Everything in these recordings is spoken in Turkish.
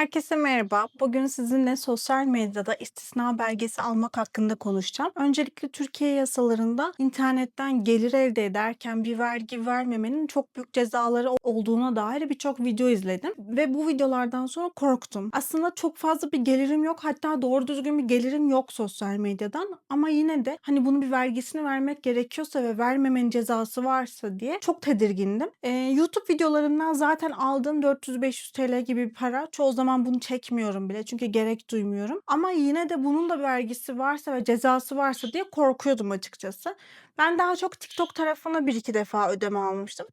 Herkese merhaba. Bugün sizinle sosyal medyada istisna belgesi almak hakkında konuşacağım. Öncelikle Türkiye yasalarında internetten gelir elde ederken bir vergi vermemenin çok büyük cezaları olduğuna dair birçok video izledim ve bu videolardan sonra korktum. Aslında çok fazla bir gelirim yok. Hatta doğru düzgün bir gelirim yok sosyal medyadan ama yine de hani bunun bir vergisini vermek gerekiyorsa ve vermemenin cezası varsa diye çok tedirgindim. Ee, YouTube videolarından zaten aldığım 400-500 TL gibi bir para çoğu zaman bunu çekmiyorum bile çünkü gerek duymuyorum. Ama yine de bunun da vergisi varsa ve cezası varsa diye korkuyordum açıkçası. Ben daha çok TikTok tarafına bir iki defa ödeme almıştım.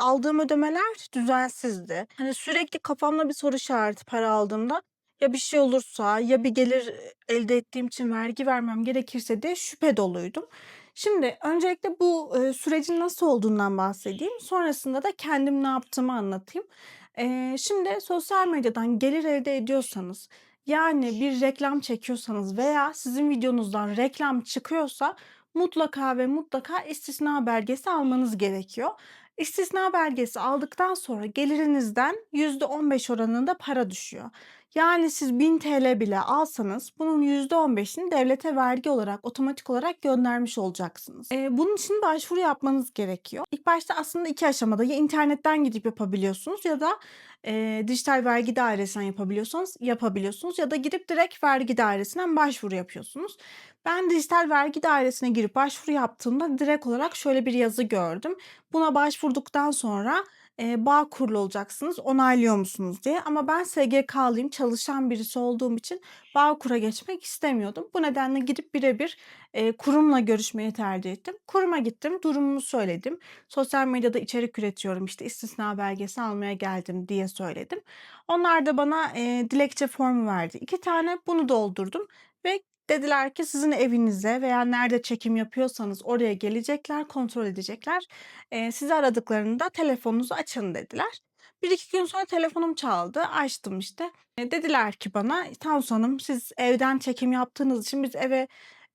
Aldığım ödemeler düzensizdi. Hani sürekli kafamda bir soru işareti para aldığımda. Ya bir şey olursa ya bir gelir elde ettiğim için vergi vermem gerekirse diye şüphe doluydum. Şimdi öncelikle bu, eee, sürecin nasıl olduğundan bahsedeyim. Sonrasında da kendim ne yaptığımı anlatayım. Eee, şimdi sosyal medyadan gelir elde ediyorsanız, yani bir reklam çekiyorsanız veya sizin videonuzdan reklam çıkıyorsa mutlaka ve mutlaka istisna belgesi almanız gerekiyor. İstisna belgesi aldıktan sonra gelirinizden %15 oranında para düşüyor. Yani siz 1000 TL bile alsanız bunun %15'ini devlete vergi olarak otomatik olarak göndermiş olacaksınız. Eee, bunun için başvuru yapmanız gerekiyor. İlk başta aslında 2 aşamada ya internetten gidip yapabiliyorsunuz ya da, eee, dijital vergi dairesinden yapabiliyorsanız yapabiliyorsunuz ya da gidip direkt vergi dairesinden başvuru yapıyorsunuz. Ben dijital vergi dairesine girip başvuru yaptığımda direkt olarak şöyle bir yazı gördüm. Buna başvurduktan sonra eee, Bağkur'la olacaksınız, onaylıyor musunuz diye. Ama ben SGK'lıyım, çalışan birisi olduğum için Bağkur'a geçmek istemiyordum. Bu nedenle gidip birebir eee, kurumla görüşmeyi tercih ettim. Kuruma gittim, durumumu söyledim. Sosyal medyada içerik üretiyorum, işte istisna belgesi almaya geldim diye söyledim. Onlar da bana eee, dilekçe formu verdi. İki tane bunu doldurdum ve dediler ki sizin evinize veya nerede çekim yapıyorsanız oraya gelecekler, kontrol edecekler. Eee, sizi aradıklarında telefonunuzu açın dediler. 1-2 gün sonra telefonum çaldı. Açtım işte. Eee, dediler ki bana, "Tansu Hanım, siz evden çekim yaptığınız için biz eve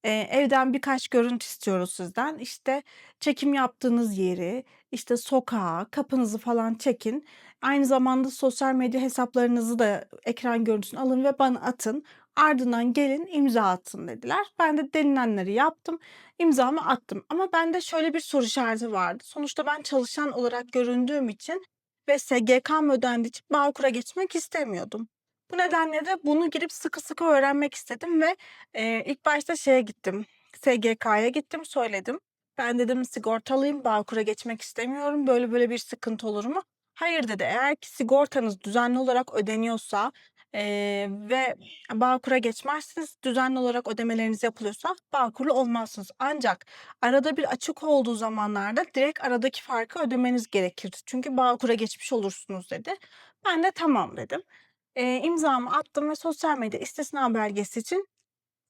eee, evden birkaç görüntü istiyoruz sizden. İşte çekim yaptığınız yeri, işte sokağı, kapınızı falan çekin. Aynı zamanda sosyal medya hesaplarınızı da ekran görüntüsünü alın ve bana atın. Ardından gelin imza atın." dediler. Ben de denilenleri yaptım, imzamı attım. Ama bende şöyle bir soru işareti vardı. Sonuçta ben çalışan olarak göründüğüm için ve SGK'm ödendiği için Bağkur'a geçmek istemiyordum. Bu nedenle de bunu girip sıkı sıkı öğrenmek istedim ve, eee, ilk başta şeye gittim, SGK'ya gittim, söyledim. "Ben" dedim, "sigortalıyım, Bağkur'a geçmek istemiyorum. Böyle böyle bir sıkıntı olur mu?" "Hayır." dedi. "Eğer ki sigortanız düzenli olarak ödeniyorsa, eee, ve Bağkur'a geçmezsiniz, düzenli olarak ödemeleriniz yapılıyorsa Bağkur'lu olmazsınız. Ancak arada bir açık olduğu zamanlarda direkt aradaki farkı ödemeniz gerekir. Çünkü Bağkur'a geçmiş olursunuz." dedi. Ben de "Tamam." dedim. Eee, imzamı attım ve sosyal medya istisna belgesi için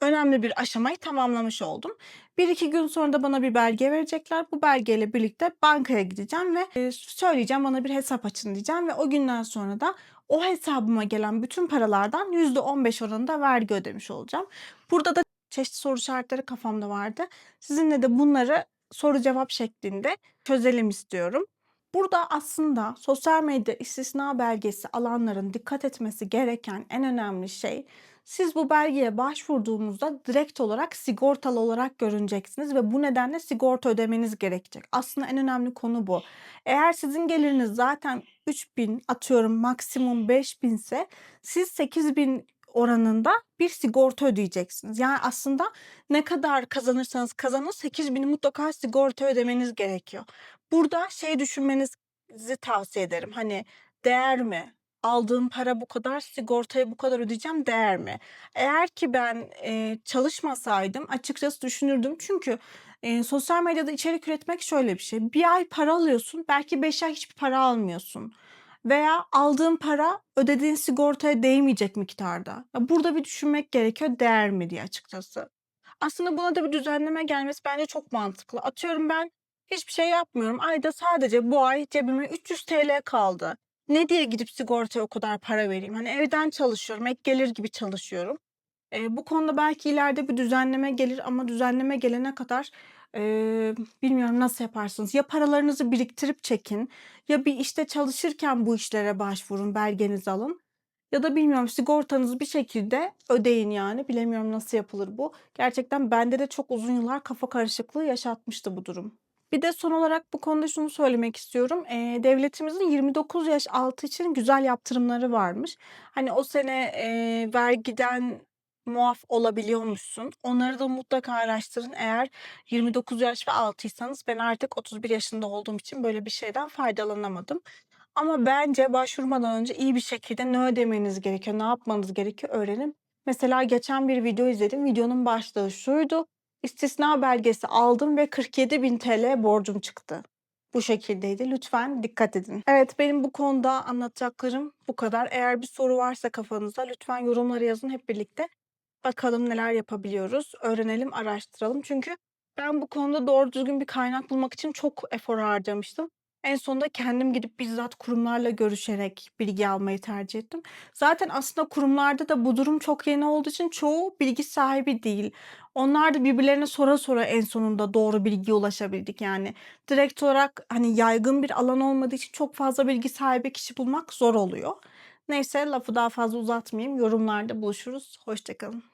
önemli bir aşamayı tamamlamış oldum. 1-2 gün sonra da bana bir belge verecekler. Bu belgeyle birlikte bankaya gideceğim ve, söyleyeceğim, "Bana bir hesap açın." diyeceğim ve o günden sonra da o hesabıma gelen bütün paralardan %15 oranında vergi ödemiş olacağım. Burada da çeşitli soru işaretleri kafamda vardı. Sizinle de bunları soru cevap şeklinde çözelim istiyorum. Burada aslında sosyal medya istisna belgesi alanların dikkat etmesi gereken en önemli şey, siz bu belgeye başvurduğunuzda direkt olarak sigortalı olarak görüneceksiniz ve bu nedenle sigorta ödemeniz gerekecek. Aslında en önemli konu bu. Eğer sizin geliriniz zaten 3.000 atıyorum maksimum 5.000'se siz 8.000 oranında bir sigorta ödeyeceksiniz. Yani aslında ne kadar kazanırsanız kazanın 8.000'i mutlaka sigorta ödemeniz gerekiyor. Burada şey düşünmenizi tavsiye ederim, hani, değer mi? Aldığım para bu kadar, sigortaya bu kadar ödeyeceğim, değer mi? Eğer ki ben, eee, çalışmasaydım açıkçası düşünürdüm. Çünkü, eee, sosyal medyada içerik üretmek şöyle bir şey. Bir ay para alıyorsun, belki 5 ay hiçbir para almıyorsun veya aldığın para ödediğin sigortaya değmeyecek miktarda. Ya, burada bir düşünmek gerekiyor, değer mi diye açıkçası. Aslında buna da bir düzenleme gelmesi bence çok mantıklı. Atıyorum ben hiçbir şey yapmıyorum. Ayda sadece bu ay cebime 300 TL kaldı. Ne diye gidip sigortaya o kadar para vereyim? Hani, evden çalışıyorum, ek gelir gibi çalışıyorum. Eee, bu konuda belki ileride bir düzenleme gelir ama düzenleme gelene kadar, eee, bilmiyorum nasıl yaparsınız? Ya paralarınızı biriktirip çekin ya bir işte çalışırken bu işlere başvurun, belgenizi alın Ya da bilmiyorum sigortanızı bir şekilde ödeyin yani. Bilemiyorum nasıl yapılır bu. Gerçekten bende de çok uzun yıllar kafa karışıklığı yaşatmıştı bu durum. Bir de son olarak bu konuda şunu söylemek istiyorum. Eee, devletimizin 29 yaş altı için güzel yaptırımları varmış. Hani o sene, eee, vergiden muaf olabiliyormuşsun. Onları da mutlaka araştırın eğer 29 yaş ve altıysanız. Ben artık 31 yaşında olduğum için böyle bir şeyden faydalanamadım. Ama bence başvurmadan önce iyi bir şekilde ne ödemeniz gerekiyor, ne yapmanız gerekiyor öğrenin. Mesela geçen bir video izledim. Videonun başlığı şuydu: "İstisna belgesi aldım ve 47.000 TL borcum çıktı." Bu şekildeydi. Lütfen dikkat edin. Evet, benim bu konuda anlatacaklarım bu kadar. Eğer bir soru varsa kafanızda lütfen yorumlara yazın. Hep birlikte bakalım neler yapabiliyoruz, öğrenelim, araştıralım. Çünkü ben bu konuda doğru düzgün bir kaynak bulmak için çok efor harcamıştım. En sonunda kendim gidip bizzat kurumlarla görüşerek bilgi almayı tercih ettim. Zaten aslında kurumlarda da bu durum çok yeni olduğu için çoğu bilgi sahibi değil. Onlar da birbirlerine sora sora en sonunda doğru bilgiye ulaşabildik yani. Direkt olarak, hani, yaygın bir alan olmadığı için çok fazla bilgi sahibi kişi bulmak zor oluyor. Neyse, lafı daha fazla uzatmayayım. Yorumlarda buluşuruz. Hoşça kalın.